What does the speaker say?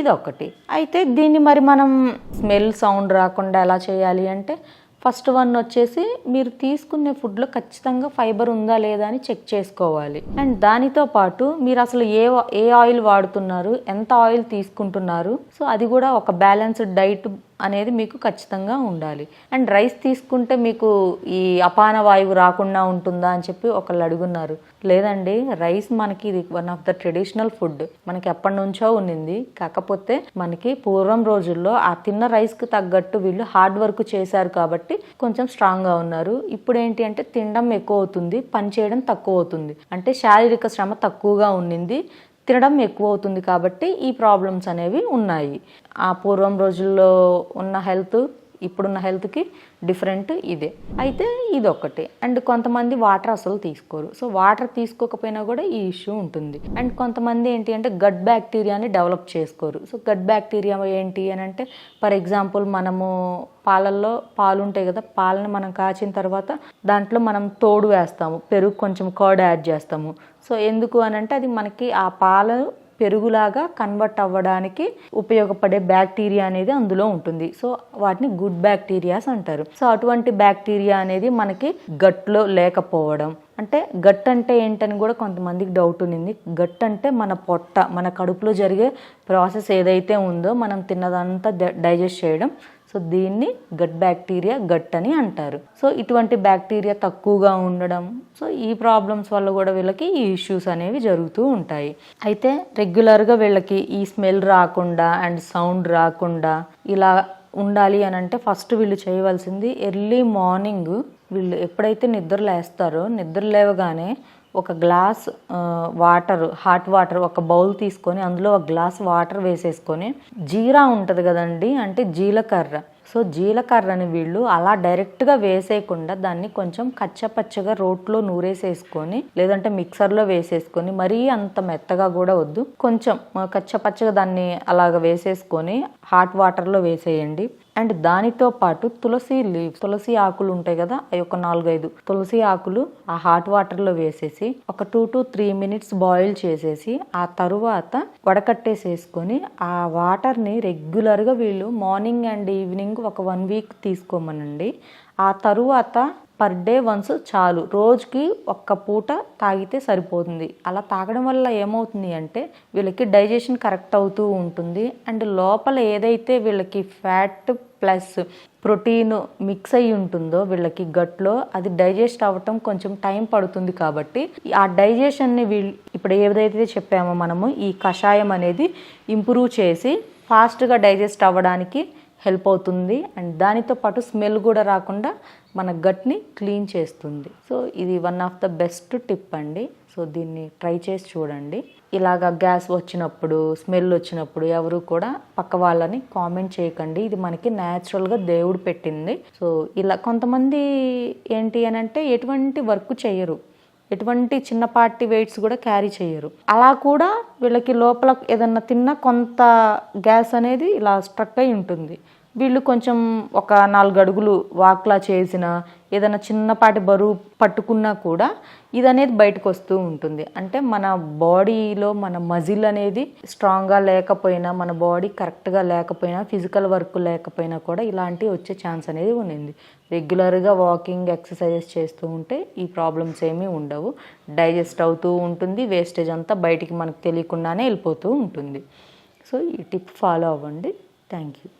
ఇదొకటి. అయితే దీన్ని మరి మనం స్మెల్ సౌండ్ రాకుండా ఎలా చేయాలి అంటే ఫస్ట్ వన్ వచ్చేసి మీరు తీసుకునే ఫుడ్లో ఖచ్చితంగా ఫైబర్ ఉందా లేదా అని చెక్ చేసుకోవాలి. అండ్ దానితో పాటు మీరు అసలు ఏ ఏ ఆయిల్ వాడుతున్నారు ఎంత ఆయిల్ తీసుకుంటున్నారు సో అది కూడా ఒక బ్యాలెన్స్డ్ డైట్ అనేది మీకు ఖచ్చితంగా ఉండాలి. అండ్ రైస్ తీసుకుంటే మీకు ఈ అపాన వాయువు రాకుండా ఉంటుందా అని చెప్పి ఒకళ్ళు అడుగున్నారు. లేదండి రైస్ మనకి ఇది one of the traditional food మనకి ఎప్పటి నుంచో ఉన్నింది. కాకపోతే మనకి పూర్వం రోజుల్లో ఆ తిన్న రైస్కి తగ్గట్టు వీళ్ళు హార్డ్ వర్క్ చేశారు కాబట్టి కొంచెం స్ట్రాంగ్గా ఉన్నారు. ఇప్పుడు ఏంటి అంటే తినడం ఎక్కువ అవుతుంది పని చేయడం తక్కువ అవుతుంది. అంటే శారీరక శ్రమ తక్కువగా ఉన్నింది. తినడం ఎక్కువ అవుతుంది కాబట్టి ఈ ప్రాబ్లమ్స్ అనేవి ఉన్నాయి. ఆ పూర్వం రోజుల్లో ఉన్న హెల్త్ ఇప్పుడున్న హెల్త్కి డిఫరెంట్ ఇదే. అయితే ఇది ఒకటి అండ్ కొంతమంది వాటర్ అసలు తీసుకోరు. సో వాటర్ తీసుకోకపోయినా కూడా ఈ ఇష్యూ ఉంటుంది. అండ్ కొంతమంది ఏంటి అంటే గట్ బ్యాక్టీరియాని డెవలప్ చేసుకోరు. సో గట్ బ్యాక్టీరియా ఏంటి అని అంటే ఫర్ ఎగ్జాంపుల్ మనము పాలల్లో పాలు ఉంటాయి కదా పాలను మనం కాచిన తర్వాత దాంట్లో మనం తోడు వేస్తాము. పెరుగు కొంచెం కర్డ్ యాడ్ చేస్తాము. సో ఎందుకు అని అంటే అది మనకి ఆ పాలు పెరుగులాగా కన్వర్ట్ అవ్వడానికి ఉపయోగపడే బ్యాక్టీరియా అనేది అందులో ఉంటుంది. సో వాటిని గుడ్ బ్యాక్టీరియాస్ అంటారు. సో అటువంటి బ్యాక్టీరియా అనేది మనకి గట్లో లేకపోవడం. అంటే గట్ అంటే ఏంటని కూడా కొంతమందికి డౌట్ ఉన్నింది. గట్ అంటే మన పొట్ట మన కడుపులో జరిగే ప్రాసెస్ ఏదైతే ఉందో మనం తిన్నదంతా డైజెస్ట్ చేయడం. సో దీన్ని గట్ బ్యాక్టీరియా గట్ అని అంటారు. సో ఇటువంటి బ్యాక్టీరియా తక్కువగా ఉండడం సో ఈ ప్రాబ్లమ్స్ వల్ల కూడా వీళ్ళకి ఈ ఇష్యూస్ అనేవి జరుగుతూ ఉంటాయి. అయితే రెగ్యులర్గా వీళ్ళకి ఈ స్మెల్ రాకుండా అండ్ సౌండ్ రాకుండా ఇలా ఉండాలి అని అంటే ఫస్ట్ వీళ్ళు చేయవలసింది ఎర్లీ మార్నింగ్ వీళ్ళు ఎప్పుడైతే నిద్ర లేస్తారో నిద్ర లేవగానే ఒక గ్లాస్ వాటర్ హాట్ వాటర్ ఒక బౌల్ తీసుకొని అందులో ఒక గ్లాస్ వాటర్ వేసేసుకొని జీరా ఉంటుంది కదండి అంటే జీలకర్ర. సో జీలకర్రని వీళ్ళు అలా డైరెక్ట్గా వేసేయకుండా దాన్ని కొంచెం కచ్చపచ్చగా రోట్లో నూరేసేసుకొని లేదంటే మిక్సర్లో వేసేసుకొని మరీ అంత మెత్తగా కూడా వద్దు. కొంచెం కచ్చపచ్చగా దాన్ని అలాగ వేసేసుకొని హాట్ వాటర్లో వేసేయండి. అండ్ దానితో పాటు తులసి లీవ్స్ తులసి ఆకులు ఉంటాయి కదా అవి ఒక నాలుగైదు. తులసి ఆకులు ఆ హాట్ వాటర్లో వేసేసి ఒక two to three minutes boil చేసేసి ఆ తరువాత వడకట్టేసేసుకొని ఆ వాటర్ని రెగ్యులర్గా వీళ్ళు మార్నింగ్ అండ్ ఈవినింగ్ ఒక వన్ వీక్ తీసుకోమనండి. ఆ తరువాత పర్ డే వన్స్ చాలు. రోజుకి ఒక్క పూట తాగితే సరిపోతుంది. అలా తాగడం వల్ల ఏమవుతుంది అంటే వీళ్ళకి డైజెషన్ కరెక్ట్ అవుతూ ఉంటుంది. అండ్ లోపల ఏదైతే వీళ్ళకి ఫ్యాట్ ప్లస్ ప్రోటీన్ మిక్స్ అయ్యి ఉంటుందో వీళ్ళకి గట్లో అది డైజెస్ట్ అవ్వటం కొంచెం టైం పడుతుంది కాబట్టి ఆ డైజెషన్ని వీళ్ళు ఇప్పుడు ఏదైతే చెప్పామో మనము ఈ కషాయం అనేది ఇంప్రూవ్ చేసి ఫాస్ట్గా డైజెస్ట్ అవ్వడానికి హెల్ప్ అవుతుంది. అండ్ దానితో పాటు స్మెల్ కూడా రాకుండా మన గట్ని క్లీన్ చేస్తుంది. సో ఇది one of the best tip అండి. సో దీన్ని ట్రై చేసి చూడండి. ఇలాగా గ్యాస్ వచ్చినప్పుడు స్మెల్ వచ్చినప్పుడు ఎవరు కూడా పక్క వాళ్ళని కామెంట్ చేయకండి. ఇది మనకి న్యాచురల్గా దేవుడు పెట్టింది. సో ఇలా కొంతమంది ఏంటి అని అంటే ఎటువంటి వర్క్ చేయరు. ఎటువంటి చిన్నపాటి వెయిట్స్ కూడా క్యారీ చేయరు. అలా కూడా వీళ్ళకి లోపల ఏదన్నా తిన్నా కొంత గ్యాస్ అనేది ఇలా స్ట్రక్ అయి ఉంటుంది. వీళ్ళు కొంచెం ఒక నాలుగు అడుగులు వాక్లా చేసిన ఏదైనా చిన్నపాటి బరువు పట్టుకున్నా కూడా ఇది అనేది బయటకు వస్తూ ఉంటుంది. అంటే మన బాడీలో మన మజిల్ అనేది స్ట్రాంగ్గా లేకపోయినా మన బాడీ కరెక్ట్గా లేకపోయినా ఫిజికల్ వర్క్ లేకపోయినా కూడా ఇలాంటివి వచ్చే ఛాన్స్ అనేది ఉండింది. రెగ్యులర్గా వాకింగ్ ఎక్సర్సైజెస్ చేస్తూ ఉంటే ఈ ప్రాబ్లమ్స్ ఏమీ ఉండవు. డైజెస్ట్ అవుతూ ఉంటుంది. వేస్టేజ్ అంతా బయటికి మనకు తెలియకుండానే వెళ్ళిపోతూ ఉంటుంది. సో ఈ టిప్ ఫాలో అవ్వండి. Thank you.